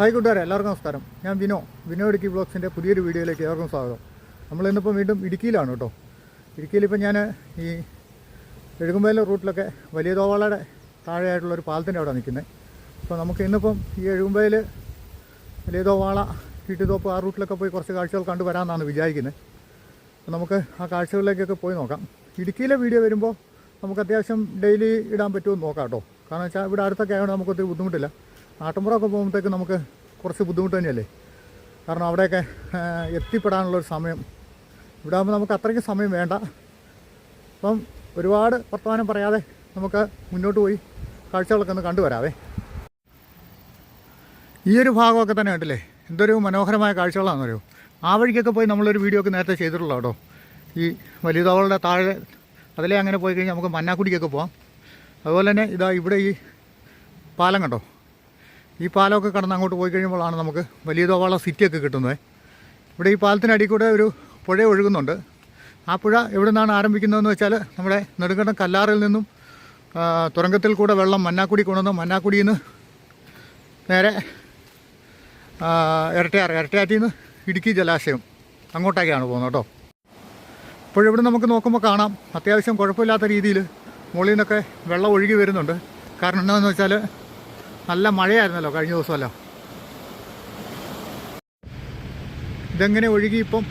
Hi കൂട്ടുകാരെ എല്ലാവർക്കും നമസ്കാരം. ഞാൻ വിനോ. വിനോ ഇടുക്കി ബ്ലോഗ്സിന്റെ പുതിയൊരു വീഡിയോയിലേക്ക് ഏവർക്കും സ്വാഗതം. നമ്മൾ ഇന്നിപ്പോൾ വീണ്ടും ഇടുക്കിയിലാണ് കേട്ടോ. ഇടുക്കിയിലിപ്പോൾ ഞാൻ ഈ എഴുകുമ്പേല റൂട്ടിലൊക്കെ വലിയ തോവാളയുടെ താഴെയായിട്ടുള്ള ഒരു പാലത്തിന്റെ അവിടെ നിൽക്കുന്നത് അപ്പോൾ നമുക്ക് ഇന്നിപ്പം ഈ എഴുകുമ്പേൽ വലിയ തോവാള വീട്ടുതോപ്പ് ആ റൂട്ടിലൊക്കെ പോയി കുറച്ച് കാഴ്ചകൾ കണ്ടു വരാമെന്നാണ് വിചാരിക്കുന്നത് അപ്പോൾ നമുക്ക് ആ കാഴ്ചകളിലേക്കൊക്കെ പോയി നോക്കാം. ഇടുക്കിയിലെ വീഡിയോ വരുമ്പോൾ നമുക്ക് അത്യാവശ്യം ഡെയിലി ഇടാൻ പറ്റുമെന്ന് നോക്കാം കേട്ടോ. കാരണം വെച്ചാൽ ഇവിടെ അടുത്തൊക്കെ ആയതുകൊണ്ട് നമുക്കൊത്തിരി ബുദ്ധിമുട്ടില്ല. നാട്ടുമ്പുറമൊക്കെ പോകുമ്പോഴത്തേക്ക് നമുക്ക് കുറച്ച് ബുദ്ധിമുട്ട് തന്നെയല്ലേ? കാരണം അവിടെയൊക്കെ എത്തിപ്പെടാനുള്ളൊരു സമയം. ഇവിടെ ആകുമ്പോൾ നമുക്ക് അത്രയ്ക്ക് സമയം വേണ്ട. അപ്പം ഒരുപാട് വർത്തമാനം പറയാതെ നമുക്ക് മുന്നോട്ട് പോയി കാഴ്ചകളൊക്കെ ഒന്ന് കണ്ടുവരാവേ ഈ ഒരു ഭാഗമൊക്കെ തന്നെ കണ്ടില്ലേ? എന്തൊരു മനോഹരമായ കാഴ്ചകളാണെന്ന് അറിയോ ആ വഴിക്കൊക്കെ പോയി നമ്മളൊരു വീഡിയോ ഒക്കെ നേരത്തെ ചെയ്തിട്ടുള്ള കേട്ടോ. ഈ വലിയ തവളുടെ താഴെ അതിലേ അങ്ങനെ പോയി കഴിഞ്ഞാൽ നമുക്ക് മന്നാക്കുടിക്കൊക്കെ പോവാം. അതുപോലെ തന്നെ ഇതാ ഇവിടെ ഈ പാലം കണ്ടോ? ഈ പാലമൊക്കെ കടന്ന് അങ്ങോട്ട് പോയി കഴിയുമ്പോഴാണ് നമുക്ക് വലിയ തോവാള സിറ്റിയൊക്കെ കിട്ടുന്നത്. ഇവിടെ ഈ പാലത്തിനടി കൂടെ ഒരു പുഴ ഒഴുകുന്നുണ്ട്. ആ പുഴ എവിടെ നിന്നാണ് ആരംഭിക്കുന്നതെന്ന് വെച്ചാൽ നമ്മുടെ നെടുങ്കണ്ടം കല്ലാറിൽ നിന്നും തുരങ്കത്തിൽ കൂടെ വെള്ളം മന്നാക്കുടി കൊണ്ടുവന്ന് മന്നാക്കുടിയിൽ നിന്ന് നേരെ ഇരട്ടയാറ് ഇരട്ടയാറ്റിൽ നിന്ന് ഇടുക്കി ജലാശയം അങ്ങോട്ടേക്കാണ് പോകുന്നത് കേട്ടോ. ഇപ്പോൾ ഇവിടെ നമുക്ക് നോക്കുമ്പോൾ കാണാം അത്യാവശ്യം കുഴപ്പമില്ലാത്ത രീതിയിൽ മുകളിൽ നിന്നൊക്കെ വെള്ളം ഒഴുകി വരുന്നുണ്ട്. കാരണം എന്താണെന്ന് വെച്ചാൽ നല്ല മഴയായിരുന്നല്ലോ കഴിഞ്ഞ ദിവസമല്ലോ. ഇതെങ്ങനെ ഒഴുകി ഇപ്പം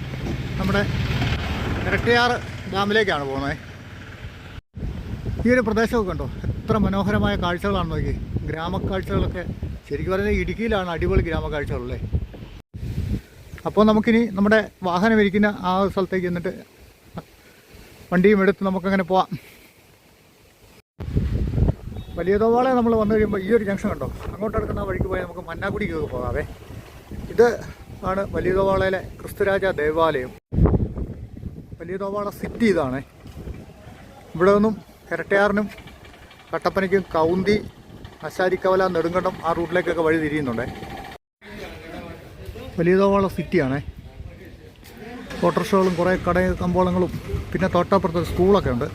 നമ്മുടെ ഇരട്ടയാർ ഡാമിലേക്കാണ് പോകുന്നത്. ഈ ഒരു പ്രദേശമൊക്കെ കണ്ടോ? എത്ര മനോഹരമായ കാഴ്ചകളാണ് നോക്കി. ഗ്രാമക്കാഴ്ചകളൊക്കെ ശരിക്കും പറഞ്ഞാൽ ഇടുക്കിയിലാണ് അടിപൊളി ഗ്രാമക്കാഴ്ചകളല്ലേ അപ്പോൾ നമുക്കിനി നമ്മുടെ വാഹനം ഇരിക്കുന്ന ആ സ്ഥലത്തേക്ക് എന്നിട്ട് വണ്ടിയും എടുത്ത് നമുക്കങ്ങനെ പോവാം. വലിയ തോവാളെ നമ്മൾ വന്നു കഴിയുമ്പോൾ ഈ ഒരു ജംഗ്ഷൻ കണ്ടോ? അങ്ങോട്ട് അടുക്കുന്ന വഴിക്ക് പോയാൽ നമുക്ക് മന്നാക്കുടിക്കൊക്കെ പോകാവേ. ഇത് ആണ് വലിയ തോവാളയിലെ ക്രിസ്തുരാജ ദേവാലയം. വലിയ തോവാള സിറ്റി ഇതാണ്. ഇവിടെ നിന്നും ഇരട്ടയാറിനും കട്ടപ്പനയ്ക്കും കൗന്തി അശാരിക്കവല നെടുങ്കണ്ടം ആ റൂട്ടിലേക്കൊക്കെ വഴി തിരിയുന്നുണ്ടേ. വലിയ തോവാള സിറ്റിയാണേ. ഓട്ടോറിക്ഷകളും കുറേ കട കമ്പോളങ്ങളും പിന്നെ തൊട്ടപ്പുറത്ത് സ്കൂളൊക്കെ ഉണ്ട്.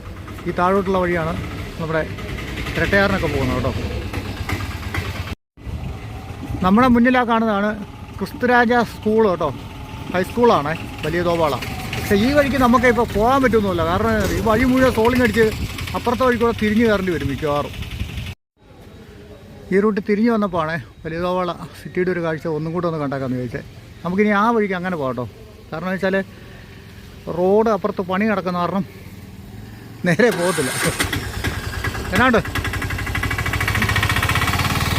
ഈ താഴോട്ടുള്ള വഴിയാണ് നമ്മുടെ ഇരട്ടയാറിനൊക്കെ പോകുന്നത് കേട്ടോ. നമ്മുടെ മുന്നിലാ കാണുന്നതാണ് ക്രിസ്തുരാജ സ്കൂൾ കേട്ടോ. ഹൈസ്കൂളാണ് വലിയ തോപാള. പക്ഷേ ഈ വഴിക്ക് നമുക്ക് ഇപ്പോൾ പോകാൻ പറ്റുന്നില്ല കാരണം ഈ വഴി മുഴുവൻ സോളിംഗ് അടിച്ച് അപ്പുറത്തെ വഴി കൂടെ തിരിഞ്ഞു കയറേണ്ടി വരും മിക്കവാറും. ഈ റൂട്ട് തിരിഞ്ഞു വന്നപ്പോൾ വലിയ തോപാള സിറ്റിയുടെ ഒരു കാഴ്ച ഒന്നും കൂടെ ഒന്ന് കണ്ടാക്കാന്ന് ചോദിച്ചത് നമുക്കിനി ആ വഴിക്ക് അങ്ങനെ പോകട്ടോ കാരണം വെച്ചാൽ റോഡ് അപ്പുറത്ത് പണി നടക്കുന്ന കാരണം നേരെ പോകത്തില്ല. എന്നാണ്ട്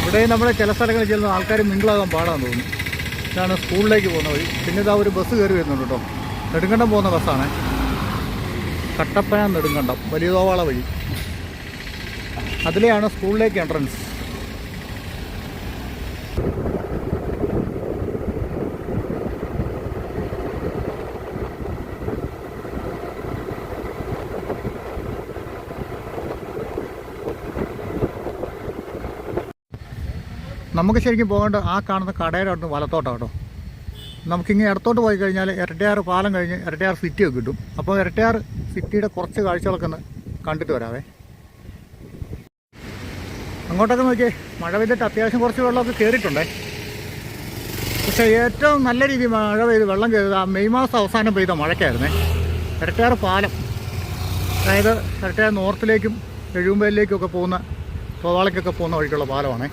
ഇവിടെ നമ്മുടെ ചില സ്ഥലങ്ങളിൽ ചെല്ലുന്ന ആൾക്കാർ മിങ്കിളാകാൻ പാടാൻ തോന്നുന്നു. ഇതാണ് സ്കൂളിലേക്ക് പോകുന്ന വഴി. പിന്നെ ഇതാ ഒരു ബസ് കയറി വരുന്നുണ്ട് കേട്ടോ. നെടുങ്കണ്ടം പോകുന്ന ബസ്സാണ്. കട്ടപ്പന നെടുങ്കണ്ടം വലിയ തോവാള വഴി. അതിലെയാണ് സ്കൂളിലേക്ക് എൻട്രൻസ് നമുക്ക് ശരിക്കും പോകേണ്ട ആ കാണുന്ന കടയുടെ അവിടുന്ന് വലത്തോട്ടാണ് കേട്ടോ നമുക്കിങ്ങനെ ഇടത്തോട്ട് പോയി കഴിഞ്ഞാൽ ഇരട്ടയാർ പാലം കഴിഞ്ഞ് ഇരട്ടയാർ സിറ്റിയൊക്കെ കിട്ടും. അപ്പോൾ ഇരട്ടയാർ സിറ്റിയുടെ കുറച്ച് കാഴ്ചകളൊക്കെ ഒന്ന് കണ്ടിട്ട് വരാവേ. അങ്ങോട്ടൊക്കെ നോക്കിയേ മഴ പെയ്തിട്ട് അത്യാവശ്യം കുറച്ച് വെള്ളമൊക്കെ കയറിയിട്ടുണ്ടേ പക്ഷേ ഏറ്റവും നല്ല രീതിയിൽ മഴ പെയ്ത് വെള്ളം കയറിയത് ആ മെയ് മാസം അവസാനം പെയ്ത മഴയ്ക്കായിരുന്നേ. ഇരട്ടയാർ പാലം. അതായത് ഇരട്ടയാർ നോർത്തിലേക്കും എഴുമ്പേലിലേക്കും ഒക്കെ പോകുന്ന തോവാളയ്ക്കൊക്കെ പോകുന്ന വഴിക്കുള്ള പാലമാണേ.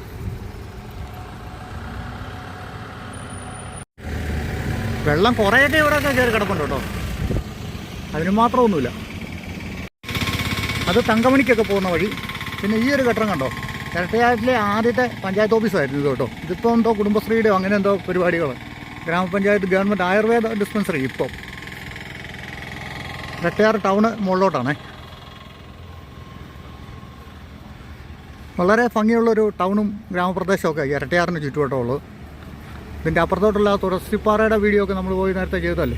വെള്ളം കുറേയൊക്കെ ഇവിടെയൊക്കെ കയറി കിടപ്പുണ്ട് കേട്ടോ. അതിന് മാത്രമൊന്നുമില്ല. അത് തങ്കമണിക്കൊക്കെ പോകുന്ന വഴി. പിന്നെ ഈ ഒരു ഘട്ടം കണ്ടോ? ഇരട്ടയാറ്റിലെ ആദ്യത്തെ പഞ്ചായത്ത് ഓഫീസായിരുന്നു ഇത് കേട്ടോ. ഇതിപ്പോൾ എന്തോ കുടുംബശ്രീയുടെ അങ്ങനെ എന്തോ പരിപാടികൾ. ഗ്രാമപഞ്ചായത്ത് ഗവൺമെന്റ് ആയുർവേദ ഡിസ്പെൻസറി ഇപ്പോൾ ഇരട്ടയാർ ടൗണ് മുകളിലോട്ടാണേ. വളരെ ഭംഗിയുള്ളൊരു ടൗണും ഗ്രാമപ്രദേശമൊക്കെ ഇരട്ടയാറിന് ചുറ്റുവട്ടമുള്ളത് ഇതിന്റെ അപ്പുറത്തോട്ടുള്ള തുറസിപ്പാറയുടെ വീഡിയോ ഒക്കെ നമ്മൾ പോയി നേരത്തെ ചെയ്തതല്ലേ?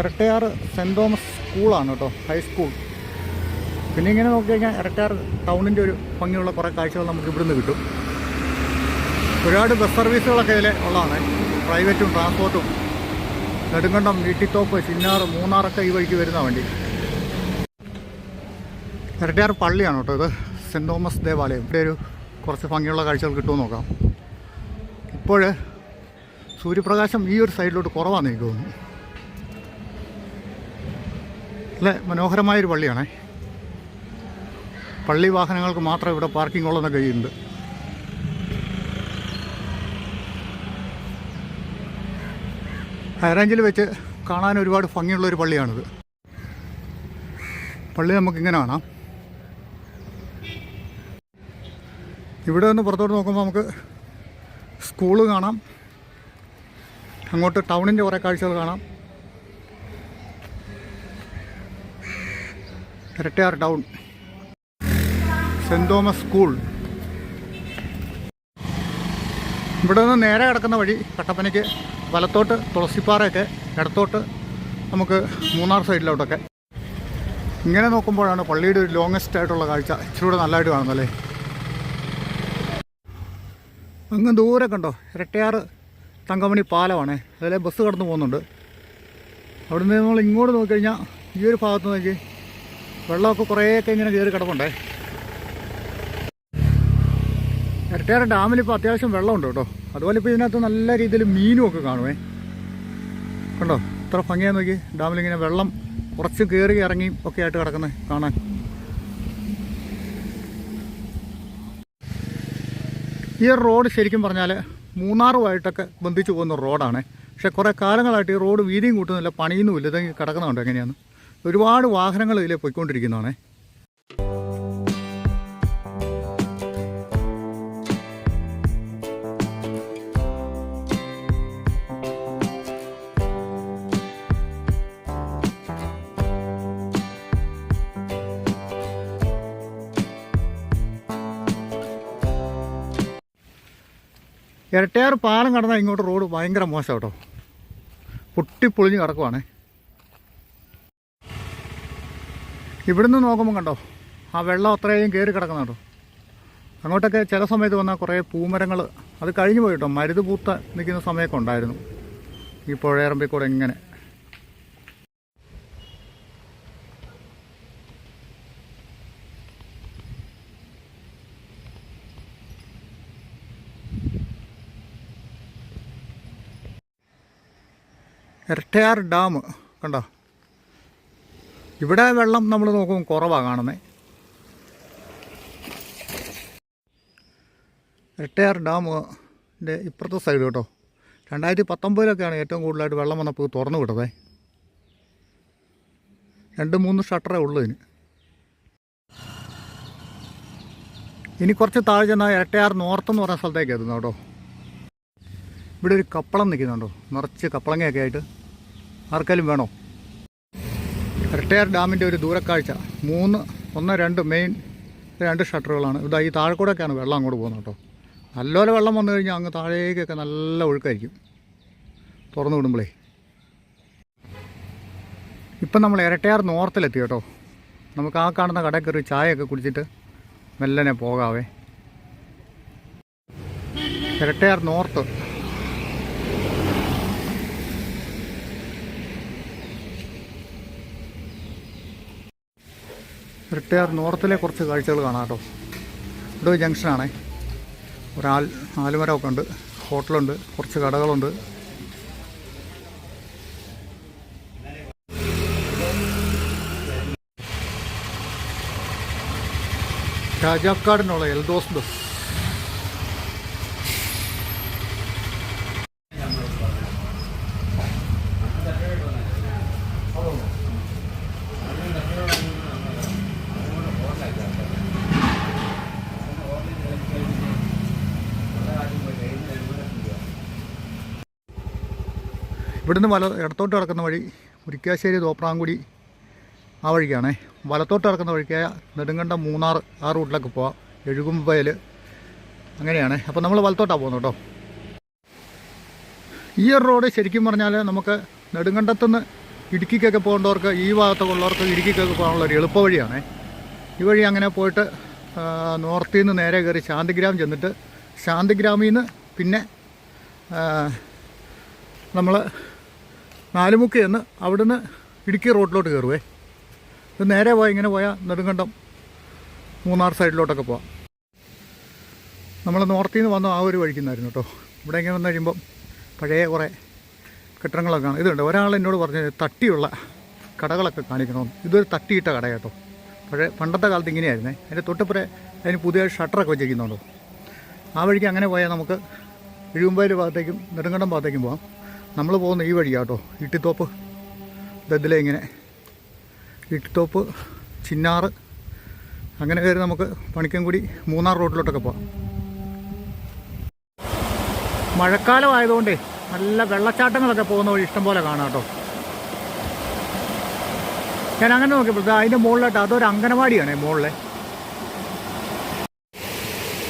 ഇരട്ടയാർ സെന്റ് തോമസ് സ്കൂളാണ് കേട്ടോ ഹൈസ്കൂൾ പിന്നെ ഇങ്ങനെ നോക്കി കഴിഞ്ഞാൽ ഇരട്ടയാർ ടൗണിന്റെ ഒരു ഭംഗിയുള്ള കുറേ കാഴ്ചകൾ നമുക്ക് ഇവിടുന്ന് കിട്ടും. ഒരുപാട് ബസ് സർവീസുകളൊക്കെ ഇതിൽ ഉള്ളതാണ്. പ്രൈവറ്റും ട്രാൻസ്പോർട്ടും നെടുങ്കണ്ടം വീട്ടിത്തോപ്പ് ചിന്നാർ മൂന്നാറൊക്കെ ഈ വഴിക്ക് വരുന്ന വണ്ടി. ഇരട്ടയാർ പള്ളിയാണ് കേട്ടോ ഇത് സെന്റ് തോമസ് ദേവാലയം. ഇവിടെ ഒരു കുറച്ച് ഭംഗിയുള്ള കാഴ്ചകൾ കിട്ടുമെന്ന് നോക്കാം. ഇപ്പോൾ സൂര്യപ്രകാശം ഈ ഒരു സൈഡിലോട്ട് കുറവാണെന്ന് എനിക്ക് തോന്നുന്നു. അല്ലേ? മനോഹരമായൊരു പള്ളിയാണേ. പള്ളി വാഹനങ്ങൾക്ക് മാത്രം ഇവിടെ പാർക്കിംഗ് ഉള്ളതെന്നൊക്കെ ചെയ്യുന്നുണ്ട്. ഹൈറേഞ്ചിൽ വെച്ച് കാണാൻ ഒരുപാട് ഭംഗിയുള്ളൊരു പള്ളിയാണിത്. പള്ളി നമുക്കിങ്ങനെ കാണാം. ഇവിടെ നിന്ന് പുറത്തോട്ട് നോക്കുമ്പോൾ നമുക്ക് സ്കൂൾ കാണാം. അങ്ങോട്ട് ടൗണിന്റെ കുറേ കാഴ്ചകൾ കാണാം. Irattayar town. Saint Thomas school. ഇവിടെ നിന്ന് നേരെ കിടക്കുന്ന വഴി കട്ടപ്പനയ്ക്ക് വലത്തോട്ട് തുളസിപ്പാറയൊക്കെ ഇടത്തോട്ട് നമുക്ക് മൂന്നാർ സൈഡിലോട്ടൊക്കെ. ഇങ്ങനെ നോക്കുമ്പോഴാണ് പള്ളിയുടെ ഒരു ലോങ്ങസ്റ്റ് ആയിട്ടുള്ള കാഴ്ച. ഇച്ചിരി കൂടെ നല്ലതായിട്ട് കാണുന്നല്ലേ അങ്ങ് ദൂരെ കണ്ടോ? ഇരട്ടയാറ് തങ്കമണി പാലമാണേ. അതിലെ ബസ് കടന്നു പോകുന്നുണ്ട്. അവിടെ നിന്ന് നമ്മൾ ഇങ്ങോട്ട് നോക്കിക്കഴിഞ്ഞാൽ ഈ ഒരു ഭാഗത്ത് നോക്കി. വെള്ളമൊക്കെ കുറേയൊക്കെ ഇങ്ങനെ കയറി കിടപ്പുണ്ടേ. ഇരട്ടയാറ് ഡാമിൽ ഇപ്പോൾ അത്യാവശ്യം വെള്ളമുണ്ട് കേട്ടോ. അതുപോലെ ഇപ്പോൾ ഇതിനകത്ത് നല്ല രീതിയിൽ മീനും ഒക്കെ കാണുമേ കണ്ടോ? ഇത്ര ഭംഗിയാന്ന് നോക്കി. ഡാമിലിങ്ങനെ വെള്ളം കുറച്ച് കയറി ഇറങ്ങി ഒക്കെ ആയിട്ട് കിടക്കുന്നത് കാണാൻ. ഈ റോഡ് ശരിക്കും പറഞ്ഞാൽ മൂന്നാറുമായിട്ടൊക്കെ ബന്ധിച്ച് പോകുന്ന റോഡാണ്. പക്ഷെ കുറേ കാലങ്ങളായിട്ട് ഈ റോഡ് വീതിയും കൂട്ടുന്നില്ല പണിയുന്നുമില്ല ഇതെങ്കിൽ കിടക്കുന്നുണ്ട് എങ്ങനെയാണ് ഒരുപാട് വാഹനങ്ങൾ ഇതിലെ പോയിക്കൊണ്ടിരിക്കുന്നതാണേ. ഇരട്ടയാർ പാലം കടന്നാൽ ഇങ്ങോട്ട് റോഡ് ഭയങ്കര മോശം കേട്ടോ. പൊട്ടിപ്പൊളിഞ്ഞ് കിടക്കുവാണേ. ഇവിടുന്ന് നോക്കുമ്പോൾ കണ്ടോ ആ വെള്ളം അത്രയും കയറി കിടക്കുന്ന കേട്ടോ. അങ്ങോട്ടൊക്കെ ചില സമയത്ത് വന്നാൽ കുറേ പൂമരങ്ങൾ അത് കഴിഞ്ഞു പോയിട്ടോ മരുത് പൂത്ത നിൽക്കുന്ന സമയമൊക്കെ ഉണ്ടായിരുന്നു. ഈ പുഴയറമ്പിൽ കൂടെ ഇങ്ങനെ. ഇരട്ടയാർ ഡാം കണ്ടോ? ഇവിടെ വെള്ളം നമ്മൾ നോക്കും കുറവാണ് കാണുന്നത് എരട്ടയാർ ഡാമിന്റെ ഇപ്പുറത്തെ സൈഡ് കേട്ടോ. രണ്ടായിരത്തി പത്തൊമ്പതിലൊക്കെയാണ് ഏറ്റവും കൂടുതലായിട്ട് വെള്ളം വന്നപ്പോൾ തുറന്നു വിട്ടതേ. രണ്ട് മൂന്ന് ഷട്ടറേ ഉള്ളൂ ഇതിന്. ഇനി കുറച്ച് താഴെ ചെന്നാൽ ഇരട്ടയാർ നോർത്ത് എന്ന് പറഞ്ഞ സ്ഥലത്തേക്ക് എത്തുന്നു കേട്ടോ. ഇവിടെ ഒരു കപ്പളം നിൽക്കുന്നുണ്ടോ? നിറച്ച് കപ്പളങ്ങയൊക്കെ ആയിട്ട്. ആർക്കാലും വേണോ? റിട്ടയർ ഡാമിന്റെ ഒരു ദൂരക്കാഴ്ച. മൂന്ന് ഒന്ന് രണ്ട് മെയിൻ രണ്ട് ഷട്ടറുകളാണ് ഇതാ ഈ താഴെക്കൂടെയൊക്കെയാണ് വെള്ളം അങ്ങോട്ട് പോകുന്നത് കേട്ടോ. നല്ലപോലെ വെള്ളം വന്നു കഴിഞ്ഞാൽ അങ്ങ് താഴേക്കൊക്കെ നല്ല ഒഴുക്കായിരിക്കും. തുറന്നു വിടുമ്പോഴേ ഇപ്പം നമ്മൾ ഇരട്ടയാർ നോർത്തിലെത്തി കേട്ടോ. നമുക്ക് ആ കാണുന്ന കടയിൽ കയറി ചായയൊക്കെ കുടിച്ചിട്ട് മെല്ലനെ പോകാവേ. ഇരട്ടയാർ നോർത്ത്. റിട്ടയർ നോർത്തിലെ കുറച്ച് കാഴ്ചകൾ കാണാം കേട്ടോ. ഇവിടെ ജംഗ്ഷനാണേ. ഒരാൾ ആലുമരമൊക്കെ ഉണ്ട്. ഹോട്ടലുണ്ട്. കുറച്ച് കടകളുണ്ട്. രാജാക്കാടിനുള്ള എൽദോസ് ബസ്. ഇവിടുന്ന് വല ഇടത്തോട്ട് കിടക്കുന്ന വഴി മുരിക്കാശ്ശേരി തോപ്രാങ്കുടി ആ വഴിക്കാണേ. വലത്തോട്ട് കിടക്കുന്ന വഴിക്ക് നെടുങ്കണ്ടം മൂന്നാർ ആ റൂട്ടിലൊക്കെ പോവാം. എഴുകുമ്പയൽ അങ്ങനെയാണ്. അപ്പോൾ നമ്മൾ വലത്തോട്ടാണ് പോകുന്നത് കേട്ടോ. ഈ ഒരു റോഡ് ശരിക്കും പറഞ്ഞാൽ നമുക്ക് നെടുങ്കണ്ടത്തുനിന്ന് ഇടുക്കിക്കൊക്കെ പോകേണ്ടവർക്ക് ഈ ഭാഗത്തൊക്കെ ഉള്ളവർക്ക് ഇടുക്കിക്കൊക്കെ പോകാനുള്ള ഒരു എളുപ്പ വഴിയാണേ. ഈ വഴി അങ്ങനെ പോയിട്ട് നോർത്തിൽ നിന്ന് നേരെ കയറി ശാന്തിഗ്രാം ചെന്നിട്ട് ശാന്തിഗ്രാമിൽ നിന്ന് പിന്നെ നമ്മൾ നാലുമുക്ക് ചെന്ന് അവിടുന്ന് ഇടുക്കി റോഡിലോട്ട് കയറുവേ. ഇത് നേരെ പോയി ഇങ്ങനെ പോയാൽ നെടുങ്കണ്ടം മൂന്നാർ സൈഡിലോട്ടൊക്കെ പോവാം. നമ്മൾ നോർത്തിൽ നിന്ന് വന്ന ആ ഒരു വഴിക്കുന്നായിരുന്നു കേട്ടോ. ഇവിടെ ഇങ്ങനെ വന്നു കഴിയുമ്പം പഴയ കുറേ കെട്ടിടങ്ങളൊക്കെ കാണാം. ഇതുണ്ട്. ഒരാൾ എന്നോട് പറഞ്ഞത് തട്ടിയുള്ള കടകളൊക്കെ കാണിക്കണമെന്ന്. ഇതൊരു തട്ടിയിട്ട കട കേട്ടോ. പഴയ പണ്ടത്തെ കാലത്ത് ഇങ്ങനെയായിരുന്നേ. അതിന്റെ തൊട്ടിപ്പുറേ അതിന് പുതിയ ഷട്ടറൊക്കെ വെച്ചിരിക്കുന്നുണ്ടോ. ആ വഴിക്ക് അങ്ങനെ പോയാൽ നമുക്ക് എഴുമ്പേര് ഭാഗത്തേക്കും നെടുങ്കണ്ടം ഭാഗത്തേക്കും പോകാം നമ്മൾ പോകുന്ന ഈ വഴിയാട്ടോ. ഇട്ടിത്തോപ്പ്. ദദ്ദിലെ ഇങ്ങനെ. ഇട്ടിത്തോപ്പ് ചിന്നാറ്. അങ്ങനെ കയറി നമുക്ക് പണിക്കൻകുടി മൂന്നാർ റോഡിലോട്ടൊക്കെ പോകാം മഴക്കാലം ആയതുകൊണ്ടേ നല്ല വെള്ളച്ചാട്ടങ്ങളൊക്കെ പോകുന്ന വഴി ഇഷ്ടംപോലെ കാണാം കേട്ടോ. ഞാൻ അങ്ങനെ നോക്കിയപ്പോൾ ദാ അതിന്റെ മുകളിലായിട്ട് അതൊരു അംഗനവാടിയാണ് മുകളിലെ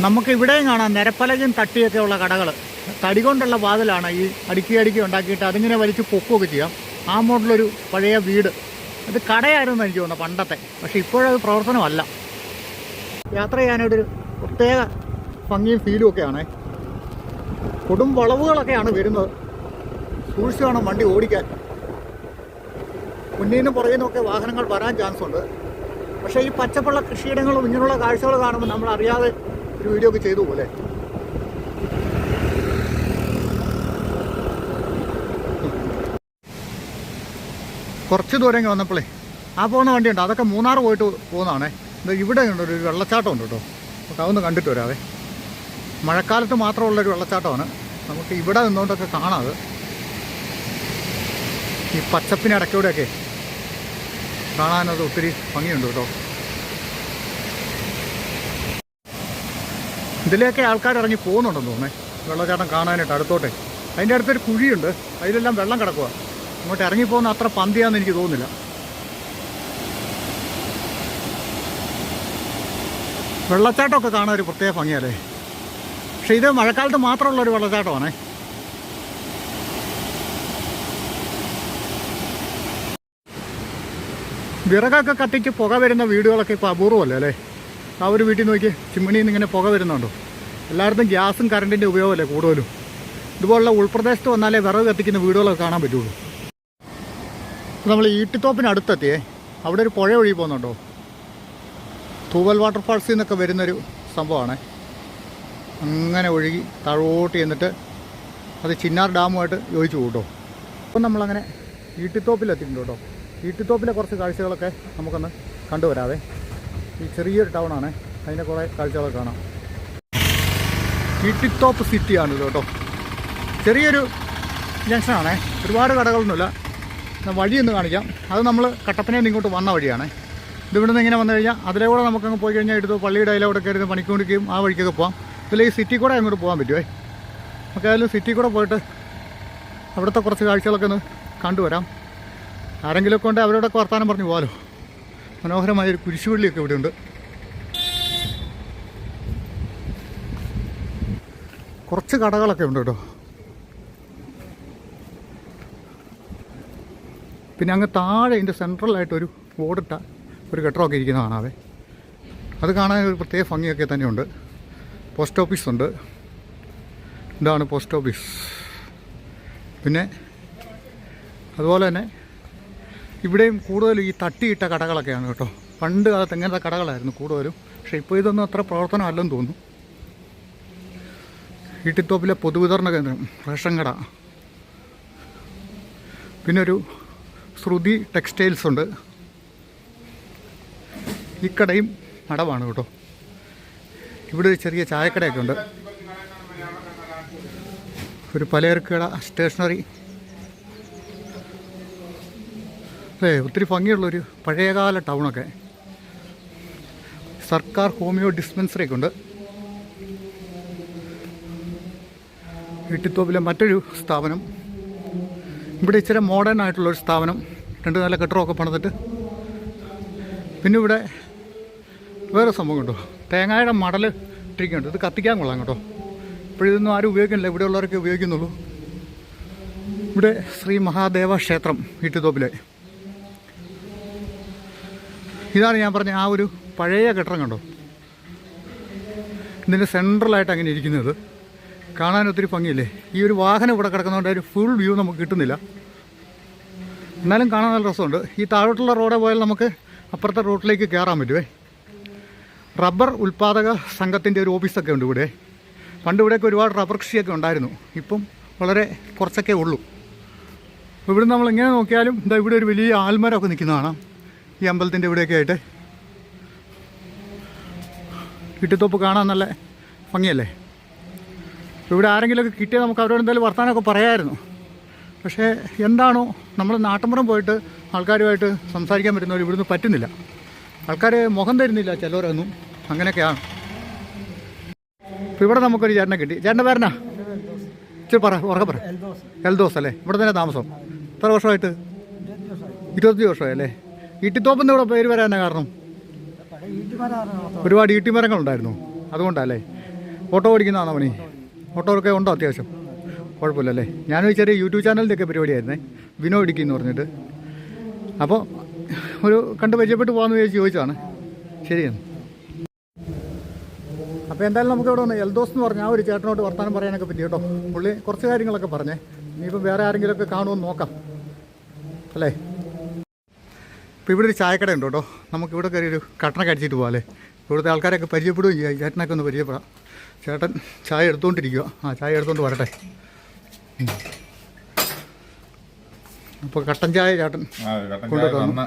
നമുക്ക് ഇവിടെയും കാണാം നിരപ്പലകയും തട്ടിയൊക്കെ ഉള്ള കടകൾ. തടി കൊണ്ടുള്ള വാതിലാണ് ഈ അടുക്കി അടുക്കി ഉണ്ടാക്കിയിട്ട് അതിങ്ങനെ വലിച്ച് പൊക്കുകയൊക്കെ ചെയ്യാം. ആ മോഡലൊരു പഴയ വീട്. അത് കടയായിരുന്നു എനിക്ക് തോന്നുന്നു പണ്ടത്തെ. പക്ഷെ ഇപ്പോഴത് പ്രവർത്തനമല്ല. യാത്ര ചെയ്യാനായിട്ടൊരു പ്രത്യേക ഭംഗിയും ഫീലും ഒക്കെയാണ്. കൊടും വളവുകളൊക്കെയാണ് വരുന്നത്. സൂക്ഷിച്ച് വേണം വണ്ടി ഓടിക്കാൻ. മുന്നിൽ നിന്ന് പുറകിൽ നിന്നൊക്കെ വാഹനങ്ങൾ വരാൻ ചാൻസ് ഉണ്ട്. പക്ഷേ ഈ പച്ചപ്പുള്ള കൃഷിയിടങ്ങളും ഇങ്ങനെയുള്ള കാഴ്ചകൾ കാണുമ്പോൾ നമ്മൾ അറിയാതെ ഒരു വീഡിയോ ഒക്കെ ചെയ്തു പോലെ. കുറച്ച് ദൂരം ഇങ്ങ് വന്നപ്പോഴേ ആ പോകുന്ന വണ്ടിയുണ്ട്. അതൊക്കെ മൂന്നാർ പോയിട്ട് പോകുന്നതാണേ. ഇത് ഇവിടെ ഉണ്ട് ഒരു വെള്ളച്ചാട്ടം ഉണ്ട് കേട്ടോ. നമുക്ക് അതൊന്ന് കണ്ടിട്ട് വരാവേ. മഴക്കാലത്ത് മാത്രമുള്ളൊരു വെള്ളച്ചാട്ടമാണ്. നമുക്ക് ഇവിടെ നിന്നുകൊണ്ടൊക്കെ കാണാം ഈ പച്ചപ്പിനിടയ്ക്കൂടെയൊക്കെ കാണാനത് ഒത്തിരി ഭംഗിയുണ്ട് കേട്ടോ. ഇതിലേക്ക് ആൾക്കാർ ഇറങ്ങി പോകുന്നുണ്ടെന്ന് തോന്നേ വെള്ളച്ചാട്ടം കാണാനായിട്ട് അടുത്തോട്ടെ. അതിന്റെ അടുത്തൊരു കുഴിയുണ്ട്. അതിലെല്ലാം വെള്ളം കിടക്കുക ഇങ്ങോട്ട് ഇറങ്ങിപ്പോകുന്ന അത്ര പന്തിയാന്ന് എനിക്ക് തോന്നുന്നില്ല. വെള്ളച്ചാട്ടമൊക്കെ കാണാൻ ഒരു പ്രത്യേക ഭംഗിയല്ലേ? പക്ഷേ ഇത് മഴക്കാലത്ത് മാത്രമുള്ള ഒരു വെള്ളച്ചാട്ടമാണേ. വിറകൊക്കെ കത്തിച്ച് പുക വരുന്ന വീടുകളൊക്കെ ഇപ്പോൾ അപൂർവമല്ലേ? അല്ലേ ആ ഒരു വീട്ടിൽ നോക്കി ചിമ്മിണിയിൽ നിന്ന് ഇങ്ങനെ പുക വരുന്നുണ്ടോ? എല്ലായിടത്തും ഗ്യാസും കറണ്ടിന്റെ ഉപയോഗമല്ലേ കൂടുതലും? ഇതുപോലുള്ള ഉൾപ്രദേശത്ത് വന്നാലേ വിറക് കത്തിക്കുന്ന വീടുകളൊക്കെ കാണാൻ പറ്റുള്ളൂ. നമ്മൾ ഈട്ടിത്തോപ്പിന് അടുത്തെത്തിയേ അവിടെ ഒരു പുഴ ഒഴുകി പോകുന്നുണ്ടോ? തൂവൽ വാട്ടർഫാൾസിൽ നിന്നൊക്കെ വരുന്നൊരു സംഭവമാണ്. അങ്ങനെ ഒഴുകി താഴോട്ട് ചെന്നിട്ട് അത് ചിന്നാർ ഡാമുമായിട്ട് യോജിച്ചു കൂട്ടോ. അപ്പം നമ്മളങ്ങനെ ഈട്ടിത്തോപ്പിലെത്തിയിട്ടുണ്ട് കേട്ടോ. ഈട്ടിത്തോപ്പിലെ കുറച്ച് കാഴ്ചകളൊക്കെ നമുക്കൊന്ന് കണ്ടുവരാവേ. ചെറിയൊരു ആണ് അതിന്റെ കുറേ കാഴ്ചകളൊക്കെ കാണാം. ഇട്ടിത്തോപ്പ് സിറ്റിയാണ് ഇത് കേട്ടോ. ചെറിയൊരു ജംഗ്ഷനാണേ. ഒരുപാട് കടകളൊന്നുമില്ല. വഴിയൊന്ന് കാണിക്കാം. അത് നമ്മൾ കട്ടപ്പനയിൽ നിന്ന് ഇങ്ങോട്ട് വന്ന വഴിയാണ്. ഇത് ഇവിടുന്ന് ഇങ്ങനെ വന്നു കഴിഞ്ഞാൽ അതിലെ കൂടെ നമുക്കങ്ങ് പോയി കഴിഞ്ഞാൽ എടുത്ത് പള്ളിയുടെ അതിലൂടെ കയറി പണിക്കൊണ്ടിരിക്കും. ആ വഴിക്കൊക്കെ പോകാം ഇതിൽ ഈ സിറ്റി കൂടെ അങ്ങോട്ട് പോകാൻ പറ്റുമേ നമുക്ക് അതിൽ സിറ്റി കൂടെ പോയിട്ട് അവിടുത്തെ കുറച്ച് കാഴ്ചകളൊക്കെ ഒന്ന് കണ്ടുവരാം. ആരെങ്കിലുമൊക്കെ ഉണ്ടെങ്കിൽ അവരോടൊക്കെ വർത്തമാനം പറഞ്ഞു പോകാലോ മനോഹരമായൊരു കുരിശുപള്ളിയൊക്കെ ഇവിടെയുണ്ട്. കുറച്ച് കടകളൊക്കെ ഉണ്ട് കേട്ടോ. പിന്നെ അങ്ങ് താഴെ ഇതിന്റെ സെൻട്രലായിട്ടൊരു ഓടിട്ട ഒരു കെട്ടിടമൊക്കെ ഇരിക്കുന്ന കാണാവേ. അത് കാണാൻ ഒരു പ്രത്യേക ഭംഗിയൊക്കെ തന്നെയുണ്ട്. പോസ്റ്റ് ഓഫീസ് ഉണ്ട്. ഇതാണ് പോസ്റ്റ് ഓഫീസ്. പിന്നെ അതുപോലെ തന്നെ ഇവിടെയും കൂടുതലും ഈ തട്ടിയിട്ട കടകളൊക്കെയാണ് കേട്ടോ. പണ്ട് കാലത്ത് ഇങ്ങനത്തെ കടകളായിരുന്നു കൂടുതലും. പക്ഷേ ഇപ്പോൾ ഇതൊന്നും അത്ര പ്രവർത്തനമല്ലെന്ന് തോന്നുന്നു. ഇട്ടിത്തോപ്പിലെ പൊതുവിതരണ കേന്ദ്രം റേഷൻ കട. പിന്നെ ഒരു ശ്രുതി ടെക്സ്റ്റൈൽസ് ഉണ്ട്. ഈ കടയും കേട്ടോ. ഇവിടെ ഒരു ചെറിയ ചായക്കടയൊക്കെ ഉണ്ട്. ഒരു പലചരക്കട സ്റ്റേഷനറി. അതെ ഒത്തിരി ഭംഗിയുള്ളൊരു പഴയകാല ടൗണൊക്കെ. സർക്കാർ ഹോമിയോ ഡിസ്പെൻസറി ഒക്കെ ഉണ്ട് വീട്ടിത്തോപ്പിലെ മറ്റൊരു സ്ഥാപനം. ഇവിടെ ഇച്ചിരി മോഡേൺ ആയിട്ടുള്ളൊരു സ്ഥാപനം. രണ്ട് നല്ല കെട്ടിടമൊക്കെ പണിതിട്ട്. പിന്നെ ഇവിടെ വേറെ സംഭവം കേട്ടോ തേങ്ങായുടെ മടൽ ഇട്ടിരിക്കുന്നുണ്ട്. ഇത് കത്തിക്കാൻ കൊള്ളാം കേട്ടോ. ഇപ്പോഴിതൊന്നും ആരും ഉപയോഗിക്കുന്നില്ല. ഇവിടെ ഉള്ളവരൊക്കെ ഉപയോഗിക്കുന്നുള്ളൂ. ഇവിടെ ശ്രീ മഹാദേവ ക്ഷേത്രം വീട്ടുതോപ്പിലെ ഇതാണ് ഞാൻ പറഞ്ഞ ആ ഒരു പഴയ കെട്ടിടം കണ്ടോ? ഇതിന്റെ സെൻട്രലായിട്ട് അങ്ങനെ ഇരിക്കുന്നത്. കാണാൻ ഒത്തിരി ഭംഗിയില്ലേ? ഈ ഒരു വാഹനം ഇവിടെ കിടക്കുന്നതുകൊണ്ട് ഒരു ഫുൾ വ്യൂ നമുക്ക് കിട്ടുന്നില്ല. എന്നാലും കാണാൻ നല്ല രസമുണ്ട്. ഈ താഴോട്ടുള്ള റോഡെ പോയാൽ നമുക്ക് അപ്പുറത്തെ റോഡിലേക്ക് കയറാൻ പറ്റുമേ റബ്ബർ ഉൽപ്പാദക സംഘത്തിന്റെ ഒരു ഓഫീസൊക്കെ ഉണ്ട് ഇവിടെ. പണ്ട് ഇവിടെയൊക്കെ ഒരുപാട് റബ്ബർ കൃഷിയൊക്കെ ഉണ്ടായിരുന്നു. ഇപ്പം വളരെ കുറച്ചൊക്കെ ഉള്ളൂ. ഇവിടെ നമ്മൾ എങ്ങനെ നോക്കിയാലും ഇതാ ഇവിടെ ഒരു വലിയ ആൽമരമൊക്കെ നിൽക്കുന്ന കാണാം ഈ അമ്പലത്തിന്റെ ഇവിടെയൊക്കെ ആയിട്ട്. കിട്ടിത്തോപ്പ് കാണാൻ നല്ല ഭംഗിയല്ലേ? ഇവിടെ ആരെങ്കിലുമൊക്കെ കിട്ടിയാൽ നമുക്ക് അവരോട് എന്തായാലും വർത്തമാനമൊക്കെ പറയാമായിരുന്നു. പക്ഷേ എന്താണോ നമ്മൾ നാട്ടിൻപുറം പോയിട്ട് ആൾക്കാരുമായിട്ട് സംസാരിക്കാൻ പറ്റുന്നവർ ഇവിടുന്ന് പറ്റുന്നില്ല. ആൾക്കാർ മുഖം തരുന്നില്ല ചിലവരൊന്നും അങ്ങനെയൊക്കെയാണ്. ഇപ്പോൾ ഇവിടെ നമുക്കൊരു ചേട്ടനെ കിട്ടി. ചേട്ടന്റെ പേരനാ ഇച്ചിരി പറ ഉറക്കെ പറ. എൽദോസ്. അല്ലേ? ഇവിടെ തന്നെ താമസം. എത്ര വർഷമായിട്ട്? ഇരുപത്തഞ്ച് വർഷമായി. അല്ലേ ഈട്ടിത്തോപ്പെന്ന് ഇവിടെ പേര് വരാനാ കാരണം? ഒരുപാട് ഈട്ടിമരങ്ങളുണ്ടായിരുന്നു. അതുകൊണ്ടല്ലേ? ഓട്ടോ ഓടിക്കുന്നതാണോ പണി ഓട്ടോ ഒക്കെ ഉണ്ടോ അത്യാവശ്യം? കുഴപ്പമില്ലല്ലേ? ഞാനൊരു ചെറിയ യൂട്യൂബ് ചാനലിന്റെ ഒക്കെ പരിപാടിയായിരുന്നേ. വിനോ ഇടുക്കി എന്ന് പറഞ്ഞിട്ട്. അപ്പോൾ ഒരു കണ്ട് പരിചയപ്പെട്ട് പോകാമെന്ന് വിചാരിച്ച് ചോദിച്ചതാണ്. ശരിയാണ്. അപ്പോൾ എന്തായാലും നമുക്ക് ഇവിടെ വന്ന് എൽദോസ് എന്ന് പറഞ്ഞ ആ ഒരു ചേട്ടനോട് വർത്തമാനം പറയാനൊക്കെ പറ്റി കേട്ടോ. പുള്ളി കുറച്ച് കാര്യങ്ങളൊക്കെ പറഞ്ഞേ. ഇനിയിപ്പോൾ വേറെ ആരെങ്കിലുമൊക്കെ കാണുമെന്ന് നോക്കാം. അല്ലേ? ഇപ്പോൾ ഇവിടെ ഒരു ചായക്കട ഉണ്ട് കേട്ടോ. നമുക്ക് ഇവിടെ കയറി ഒരു കട്ടണൊക്കെ അടിച്ചിട്ട് പോകാം അല്ലേ? ഇവിടുത്തെ ആൾക്കാരൊക്കെ പരിചയപ്പെടുകയും ചെയ്യാം. ചേട്ടനൊക്കെ ഒന്ന് പരിചയപ്പെടാം. ചേട്ടൻ ചായ എടുത്തുകൊണ്ടിരിക്കുക ആ ചായ എടുത്തുകൊണ്ട് വരട്ടെ. അപ്പോൾ കട്ടൻ ചായ ചേട്ടൻ കൊണ്ടുവന്നു.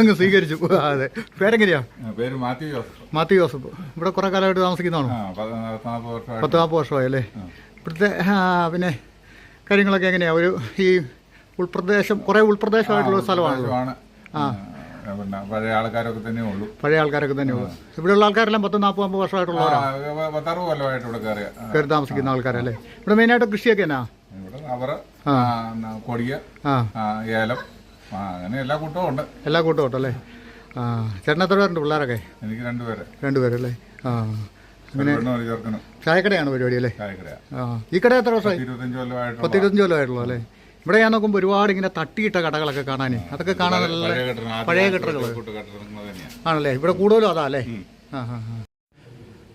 അങ്ങ് സ്വീകരിച്ചു. അതെ. പേരെങ്ങനെയാ? പേര് മാത്യു ജോസഫ്. മാത്യു ജോസഫ്. ഇവിടെ കുറേ കാലമായിട്ട് താമസിക്കുന്നതാണോ? പത്ത് നാൽപ്പത് വർഷമായി അല്ലേ? ഇവിടുത്തെ പിന്നെ കാര്യങ്ങളൊക്കെ എങ്ങനെയാ? ഒരു ഈ ഉൾപ്രദേശം കുറേ ഉൾപ്രദേശമായിട്ടുള്ള സ്ഥലമാണല്ലോ. പിന്നെ പഴയ ആൾക്കാരൊക്കെ തന്നെ ഉള്ളൂ. പഴയ ആൾക്കാരൊക്കെ തന്നെ ഉള്ളൂ. ഇവിടെയുള്ള ആൾക്കാരെല്ലാം പത്ത് നാൽപ്പത് അമ്പത് വർഷമായിട്ടുള്ളവരാ? ആ, പത്തറുപത് കൊല്ലമായിട്ട് ഇവിടെ കയറിയ. കയറി താമസിക്കുന്ന ആൾക്കാരല്ലേ? ഇവിടെ മെയിനായിട്ട് കൃഷിയൊക്കെ എന്നാ? ഇവിടെ ആ. കൊടിയ ഏലം അങ്ങനെ എല്ലാ കൂട്ടവും ഉണ്ട്. എല്ലാ കൂട്ടവും ഉണ്ടല്ലേ? ആ ചേട്ടൻ എത്ര പേരുണ്ട് പിള്ളേരൊക്കെ? എനിക്ക് രണ്ടുപേരെ രണ്ടുപേരല്ലേ ആ ചെറുക്കനും. ചായക്കടയാണ് പരിപാടി അല്ലേ? ആ ഈ കട എത്ര വർഷമായി പത്തിരുപത്തഞ്ച് കൊല്ലമായിട്ട് പത്ത് കൊല്ലമായിട്ടുള്ളൂ അല്ലേ ഇവിടെ ഞാൻ നോക്കുമ്പോൾ ഒരുപാട് ഇങ്ങനെ തട്ടിയിട്ട കടകളൊക്കെ കാണാൻ അതൊക്കെ കാണാൻ നല്ല പഴയ കെട്ടറുകൾ ആണല്ലേ? ഇവിടെ കൂടുതലും അതാ അല്ലേ? ആ ആ ആ.